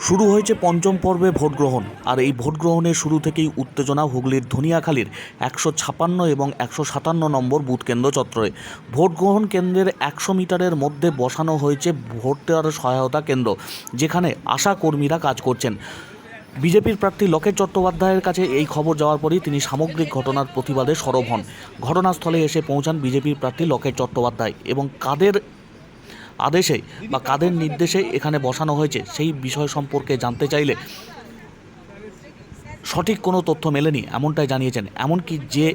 শুরু হয়েছে পঞ্চম পর্বে ভোট গ্রহণ আর এই ভোট গ্রহণের শুরু থেকেই উত্তেজনা হুগলির ধনিয়াখালীর একশো ছাপান্ন এবং একশো সাতান্ন নম্বর বুথ কেন্দ্র চত্বরে। ভোট গ্রহণ কেন্দ্রের একশো মিটারের মধ্যে বসানো হয়েছে ভোট দেওয়ার সহায়তা কেন্দ্র, যেখানে আশা কর্মীরা কাজ করছেন। বিজেপির প্রার্থী লকেট চট্টোপাধ্যায়ের কাছে এই খবর যাওয়ার পরই তিনি সামগ্রিক ঘটনার প্রতিবাদে সরব হন। ঘটনাস্থলে এসে পৌঁছান বিজেপির প্রার্থী লকেট চট্টোপাধ্যায় এবং কাদের আদেশে বা কাদের নির্দেশে এখানে বসানো হয়েছে সেই বিষয় সম্পর্কে জানতে চাইলে সঠিক কোনো তথ্য মেলেনি, এমনটাই জানিয়েছেন। এমনকি যে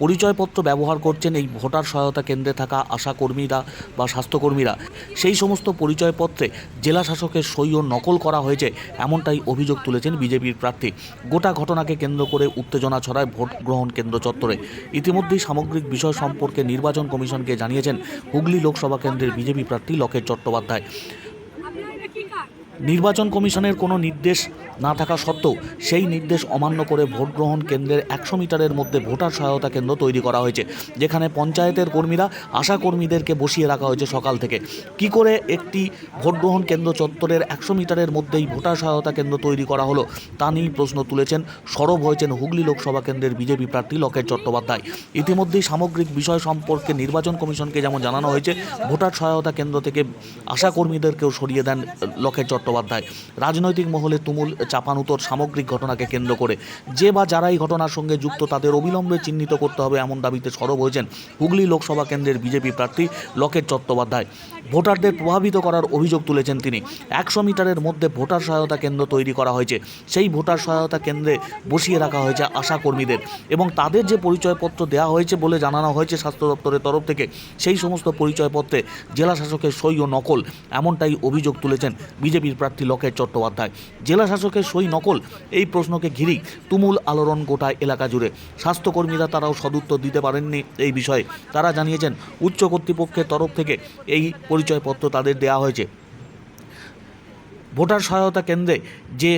পরিচয়পত্র ব্যবহার করছেন এই ভোটার সহায়তা কেন্দ্রে থাকা আশা কর্মীরা বা স্বাস্থ্যকর্মীরা, সেই সমস্ত পরিচয়পত্রে জেলা শাসকের সই ও নকল করা হয়েছে, এমনটাই অভিযোগ তুলেছেন বিজেপির প্রার্থী। গোটা ঘটনাকে কেন্দ্র করে উত্তেজনা ছড়ায় ভোট গ্রহণ কেন্দ্র চত্বরে। ইতিমধ্যেই সামগ্রিক বিষয় সম্পর্কে নির্বাচন কমিশনকে জানিয়েছেন হুগলি লোকসভা কেন্দ্রের বিজেপি প্রার্থী লকেট চট্টোপাধ্যায়। নির্বাচন কমিশনের কোনো নির্দেশ না থাকা সত্ত্বেও সেই নির্দেশ অমান্য করে ভোট গ্রহণ কেন্দ্রের একশো মিটারের মধ্যে ভোটার সহায়তা কেন্দ্র তৈরি করা হয়েছে, যেখানে পঞ্চায়েতের কর্মীরা, আশা কর্মীদেরকে বসিয়ে রাখা হয়েছে সকাল থেকে। কি করে একটি ভোট গ্রহণ কেন্দ্র চত্বরের একশো মিটারের মধ্যেই ভোটার সহায়তা কেন্দ্র তৈরি করা হলো, তা নিয়েই প্রশ্ন তুলেছেন সরব হয়েছেন হুগলি লোকসভা কেন্দ্রের বিজেপি প্রার্থী লকেট চট্টোপাধ্যায়। ইতিমধ্যেই সামগ্রিক বিষয় সম্পর্কে নির্বাচন কমিশনকে যেমন জানানো হয়েছে, ভোটার সহায়তা কেন্দ্র থেকে আশা কর্মীদেরকেও সরিয়ে দেন লকেট চট্টোপাধ্যায়। রাজনৈতিক মহলে তুমুল চাপানুতর সামগ্রিক ঘটনাকে কেন্দ্র করে। যে বা যারা এই ঘটনার সঙ্গে যুক্ত, তাদের অবিলম্বে চিহ্নিত করতে হবে এমন দাবিতে সরব হয়েছেন হুগলি লোকসভা কেন্দ্রের বিজেপি প্রার্থী লকেট চট্টোপাধ্যায়। ভোটারদের প্রভাবিত করার অভিযোগ তুলেছেন তিনি। একশো মিটারের মধ্যে ভোটার সহায়তা কেন্দ্র তৈরি করা হয়েছে। সেই ভোটার সহায়তা কেন্দ্রে বসিয়ে রাখা হয়েছে আশা কর্মীদের এবং তাদের যে পরিচয়পত্র দেওয়া হয়েছে বলে জানানো হয়েছে স্বাস্থ্য দপ্তরের তরফ থেকে, সেই সমস্ত পরিচয়পত্রে জেলা শাসকের সই ও নকল, এমনটাই অভিযোগ তুলেছেন বিজেপির প্রার্থী লকেট চট্টোপাধ্যায়। জেলা শাসকের সই নকল, এই প্রশ্নকে ঘিরেই তুমুল আলোড়ন গোটা এলাকা জুড়ে। স্বাস্থ্যকর্মীরা তারাও সদুত্তর দিতে পারেননি এই বিষয়ে। তারা জানিয়েছেন, উচ্চ কর্তৃপক্ষের তরফ থেকে এই পরিচয়পত্র তাদের দেওয়া হয়েছে। ভোটার সহায়তা কেন্দ্রে যে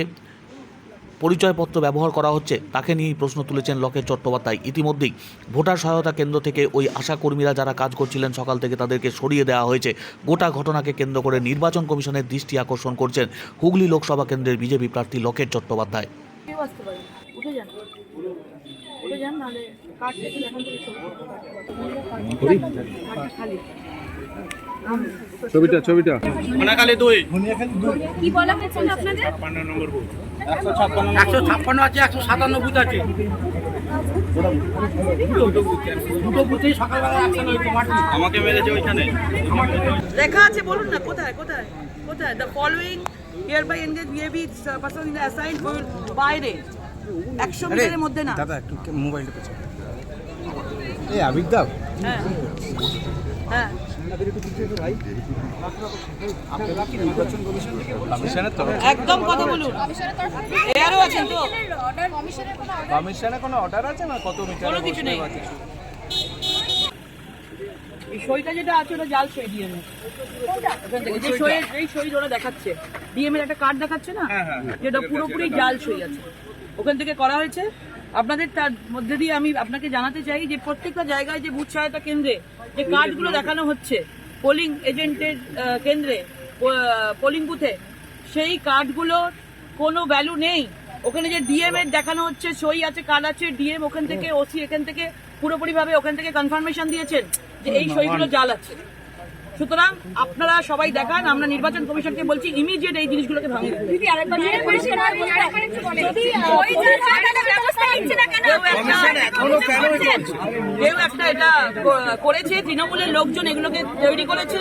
পরিচয়পত্র ব্যবহার করা হচ্ছে তাকে নিয়েই প্রশ্ন তুলেছেন লকেট চট্টোপাধ্যায়। ইতিমধ্যেই ভোটার সহায়তা কেন্দ্র থেকে ওই আশা কর্মীরা যারা কাজ করছিলেন সকাল থেকে তাদেরকে সরিয়ে দেওয়া হয়েছে। গোটা ঘটনাকে কেন্দ্র করে নির্বাচন কমিশনের দৃষ্টি আকর্ষণ করছেন হুগলি লোকসভা কেন্দ্রের বিজেপি প্রার্থী লকেট চট্টোপাধ্যায়। উঠে ছবিটা ছবিটা। কি বলা হয়েছে আপনাদের? একশো ছাপ্পান্ন আছে একশো সাতান্ন বুথ আছে। দুটো বুথেই সকালবেলা অ্যাকশন হয়েছে মাঠে আমাকে মেরেছে ওইখানে। লেখা আছে বলুন না কোথায় কোথায় কোথায়? The following here by engage behave person in assign বাইরে। একশো মিটারের মধ্যে না। দাদা একটু মোবাইলটা পেছনে। এই আবির দাও হ্যাঁ হ্যাঁ। একদম কথা বলুন। এয়ারও আছেন তো? কমিশনে কোনো অর্ডার আছে না কত মিটার কোনো কিছু নেই। এই সইটা যেটা আছে ওটা জাল সই দিয়ে যে সই এই সই ওরা দেখাচ্ছে ডিএম এর একটা কার্ড দেখাচ্ছে না? যেটা পুরোপুরি জাল সই আছে। ওখান থেকে করা হয়েছে। আপনাদের তার মধ্যে দিয়ে আমি আপনাকে জানাতে চাই যে প্রত্যেকটা জায়গায় যে বুথ সহায়তা কেন্দ্রে যে কার্ডগুলো দেখানো হচ্ছে পোলিং এজেন্টের কেন্দ্রে পোলিং বুথে সেই কার্ডগুলো কোনো ভ্যালু নেই। ওখানে যে ডিএম এর দেখানো হচ্ছে সই আছে কার্ড আছে ডিএম ওখান থেকে ওসি এখান থেকে পুরোপুরি ভাবে ওখান থেকে কনফার্মেশন দিয়েছেন যে এই সইগুলো জাল আছে। সুতরাং আপনারা সবাই দেখান আমরা নির্বাচন কমিশনকে বলছি ইমিডিয়েট এই জিনিসগুলোকে ভাঙিয়ে। কেউ একটা- এটা করেছে তৃণমূলের লোকজন এগুলোকে তৈরি করেছে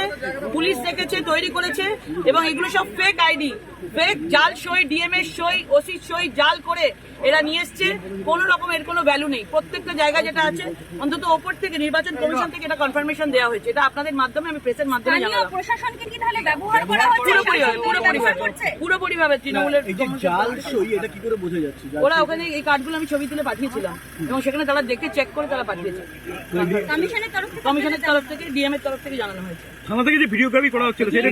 পুলিশ দেখেছে তৈরি করেছে এবং এগুলো সব ফেক আইডি ফেক জাল সই ডিএম এর সই ওসি সই জাল করে এরা নিয়ে এসছে। কোনো রকম এর কোনো ভ্যালু নেই। প্রত্যেকটা জায়গায় যেটা আছে অন্তত ওপর থেকে নির্বাচন কমিশন থেকে এটা কনফার্মেশন দেওয়া হয়েছে। এটা আপনাদের মাধ্যমে আমি প্রেসের মাধ্যমে জানালাম। প্রশাসনকে কি তাহলে ব্যবহার করা হচ্ছে? পুরোপুরি ভাবে তৃণমূলের জাল সই এটা কি করে বোঝা যাচ্ছে? ওরা ওখানে এই কার্ডগুলো আমি ছবি তুলে পাঠিয়েছিলাম। এবং সেখানে তারা দেখে চেক করে তারা পাঠিয়েছে। কমিশনের তরফ থেকে কমিশনের তরফ থেকে ডিএম এর তরফ থেকে জানানো হয়েছে। থানা থেকে যে ভিডিওগ্রাফি করা হচ্ছিল সেটা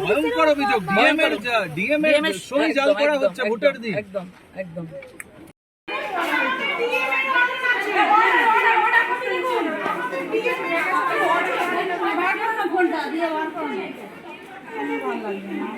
ভয়ঙ্কর অভিযোগ ডিএম এর ডিএম এর এর সই জাল করা হচ্ছে ভোটার দিয়ে একদম একদম। কোনটা দিয়ে আমার কোন ভালো লাগবে না।